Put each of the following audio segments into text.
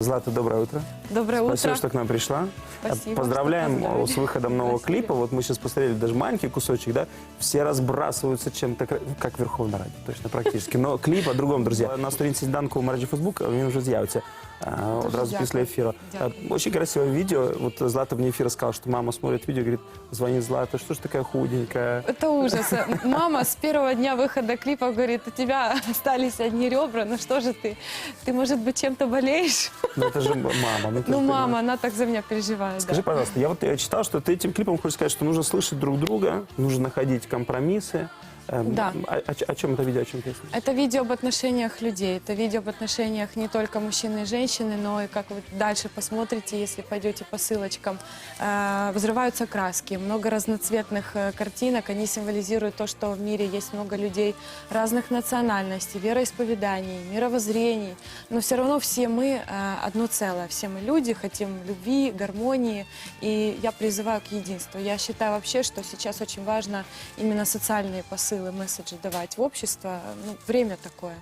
Злата, доброе утро. Доброе Спасибо, утро. что к нам пришла. Спасибо, Поздравляем что позвали. с выходом нового Спасибо. клипа. Вот мы сейчас посмотрели даже маленький кусочек, да? Все разбрасываются чем-то, кра- как Верховна Раді, точно, практически. Но кліп о другом, друзі. На сторінці сніданку у мережі Фейсбук він вже з'явиться а, одразу дякую. після ефіру. Дякую. А, Очень красивое видео. Вот Злата вне эфира сказала, что мама смотрит видео, говорит, звонит Злата, что ж такая худенькая? Это ужас. Мама с первого дня выхода клипа говорит, у тебя остались одни ребра, ну что же ты? Ты, может быть, чем-то болеешь? Ну это же мама. Ну, ты Ну, понимаешь. мама, она так за меня переживает. Скажи, да. пожалуйста, я вот э, читал, что ты этим клипом хочешь сказать, что нужно слышать друг друга, нужно находить компромиссы. Эм, Да. О, о о чем это видео, о чем песня? Это видео об отношениях людей. Это видео об отношениях не только мужчины и женщины, но и, как вы дальше посмотрите, если пойдете по ссылочкам, э, взрываются краски, много разноцветных э, картинок. Они символизируют то, что в мире есть много людей разных национальностей, вероисповеданий, мировоззрений. Но все равно все мы э, одно целое. Все мы люди, хотим любви, гармонии. И я призываю к единству. Я считаю вообще, что сейчас очень важно именно социальные посылы, месседжи давать в общество. Ну, время такое,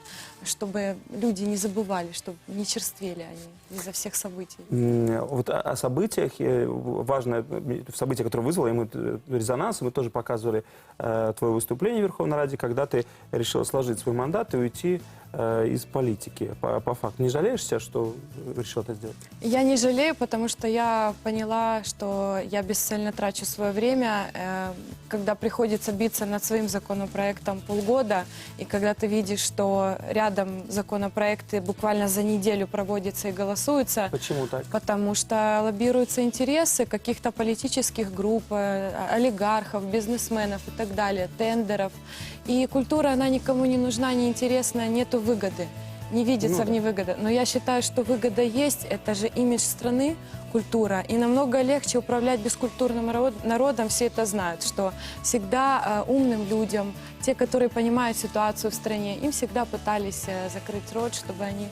чтобы люди не забывали, чтобы не черствели они из-за всех событий. Вот о, событиях, важное событие, которое вызвало ему э, резонанс, мы тоже показывали э, твое выступление в Верховной Раде, когда ты решила сложить свой мандат и уйти из политики. По, по факту. Не жалеешь себя, что решил это сделать? Я не жалею, потому что я поняла, что я бесцельно трачу свое время, э, когда приходится биться над своим законопроектом полгода, и когда ты видишь, что рядом законопроекты буквально за неделю проводятся и голосуются, Почему так? Потому что лоббируются интересы каких-то политических групп, э, олигархов, бизнесменов и так далее, тендеров. И культура, она никому не нужна, не интересна, нету выгоды. Не видится Ну в да. ней выгода. Но я считаю, что выгода есть, это же имидж страны, культура. И намного легче управлять бескультурным народ- народом, все это знают, что всегда э, умным людям, те, которые понимают ситуацию в стране, им всегда пытались э, закрыть рот, чтобы они,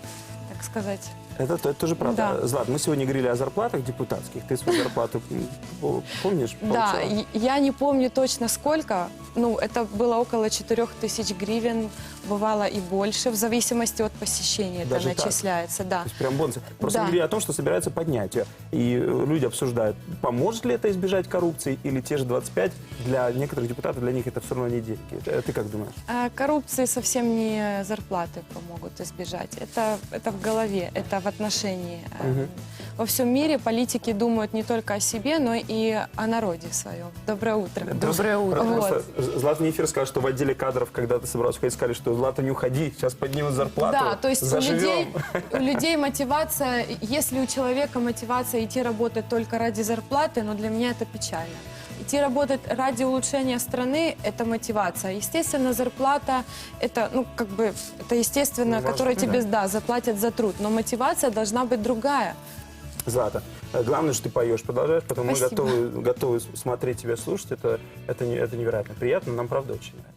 так сказать, Это, это тоже правда. Да. Злат, мы сегодня говорили о зарплатах депутатских. Ты свою зарплату помнишь? Да, получала? и- я не помню точно сколько. Ну, это было около 4 тысяч гривен, бывало и больше, в зависимости от посещения Даже это так? начисляется, да. То есть прям бонусы. Просто Да. говорили о том, что собирается поднять ее. И э, люди обсуждают, поможет ли это избежать коррупции, или те же 25 для некоторых депутатов, для них это все равно не деньги. Э, Ты как думаешь? А коррупции совсем не зарплаты помогут избежать. Это, это в голове, это в отношении. Э. Во всем мире политики думают не только о себе, но и о народе своем. Доброе утро. Доброе утро. Просто Злата Нефир сказал, что в отделе кадров, когда ты собрался уходить, сказали, что Злата, не уходи, сейчас поднимут зарплату, Да, то есть у заживем. людей, у людей мотивация, если у человека мотивация идти работать только ради зарплаты, но для меня это печально. Идти работать ради улучшения страны – это мотивация. Естественно, зарплата – это, ну, как бы, это естественно, Ну, важно, которая тебе, да. да, заплатят за труд. Но мотивация должна быть другая. Злата, э, главное, что ты поешь, продолжаешь, потому мы Спасибо. готовы, готовы смотреть тебя, слушать. Это, это, это невероятно приятно, нам правда очень нравится.